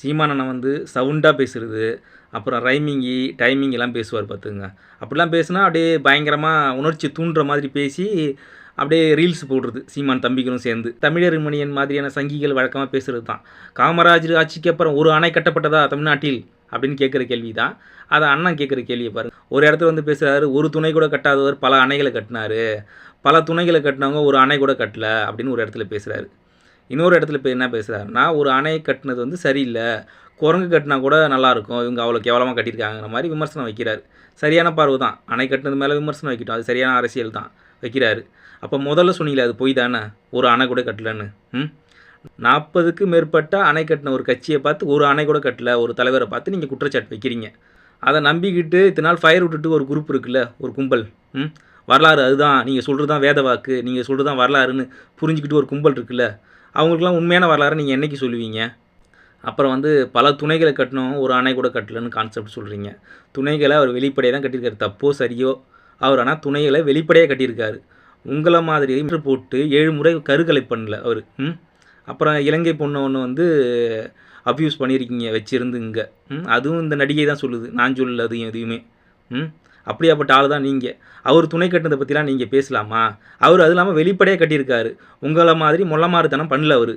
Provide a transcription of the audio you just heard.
சீமானனை வந்து சவுண்டாக பேசுகிறது அப்புறம் ரைமிங்கி டைமிங் எல்லாம் பேசுவார் பார்த்துங்க அப்படிலாம் பேசுனா அப்படியே பயங்கரமாக உணர்ச்சி தூண்டுற மாதிரி பேசி அப்படியே ரீல்ஸ் போடுறது சீமான் தம்பிகளும் சேர்ந்து. தமிழர் மணியன் மாதிரியான சங்கிகள் வழக்கமாக பேசுகிறது தான். காமராஜர் ஆட்சிக்கு அப்புறம் ஒரு அணை கட்டப்பட்டதா தமிழ்நாட்டில்? அப்படின்னு கேட்குற கேள்வி தான் அதை அண்ணன் கேட்குற கேள்வியை பாருங்கள் ஒரு இடத்துல வந்து பேசுகிறாரு ஒரு துணை கூட கட்டாதவர் பல அணைகளை கட்டினாரு. பல துணைகளை கட்டினவங்க ஒரு அணை கூட கட்டலை அப்படின்னு ஒரு இடத்துல பேசுகிறாரு இன்னொரு இடத்துல இப்போ என்ன பேசுகிறாருன்னா ஒரு அணையை கட்டினது வந்து சரியில்லை. குரங்கு கட்டினா கூட நல்லாயிருக்கும் இவங்க அவ்வளோ கேவலமாக கட்டியிருக்காங்கிற மாதிரி விமர்சனம் வைக்கிறாரு. சரியான பார்வை தான். அணை கட்டினது மேலே விமர்சனம் வைக்கட்டும். அது சரியான அரசியல் தான். வைக்கிறாரு. அப்போ முதல்ல சொன்னீங்களே அது பொய் தானே? ஒரு அணை கூட கட்டலன்னு. ம்? நாற்பதுக்கு மேற்பட்ட அணை கட்டின ஒரு கட்சியை பார்த்து ஒரு அணை கூட கட்டல. ஒரு தலைவரை பார்த்து நீங்கள் குற்றச்சாட்டு வைக்கிறீங்க. அதை நம்பிக்கிட்டு இத்தனை நாள் ஃபயர் விட்டுட்டு ஒரு குரூப் இருக்குல்ல ஒரு கும்பல். ம்? வரலாறு அதுதான். நீங்கள் சொல்கிறது தான் வேத வாக்கு நீங்கள் சொல்கிறது தான் வரலாறுன்னு புரிஞ்சுக்கிட்டு ஒரு கும்பல் இருக்குல்ல. அவங்களுக்குலாம் உண்மையான வரலாறு நீங்கள் என்னைக்கு சொல்லுவீங்க? அப்புறம் வந்து பல துணைகளை கட்டணும் ஒரு அணை கூட கட்டலன்னு கான்செப்ட் சொல்கிறீங்க துணைகளை அவர் வெளிப்படையாக தான் கட்டியிருக்காரு. தப்போ சரியோ அவர் ஆனால் துணைகளை வெளிப்படையாக கட்டியிருக்காரு. உங்களை மாதிரி போட்டு ஏழு முறை கருக்கலை பண்ணல அவர். ம்? அப்புறம் இலங்கை பொண்ணு ஒன்று வந்து அப்யூஸ் பண்ணியிருக்கீங்க வச்சுருந்து இங்கே ம்? அதுவும் இந்த நடிகை தான் சொல்லுது. நான் சொல்லல அதையும் எதுவுமே. ம்? அப்படியாப்பட்ட ஆள் தான் நீங்கள் அவர் துணை கட்டினதை பற்றிலாம் நீங்கள் பேசலாமா? அவர் அது இல்லாமல் வெளிப்படையாக கட்டியிருக்காரு. உங்களை மாதிரி மொள்ளமாறுத்தனம் பண்ணல அவர்.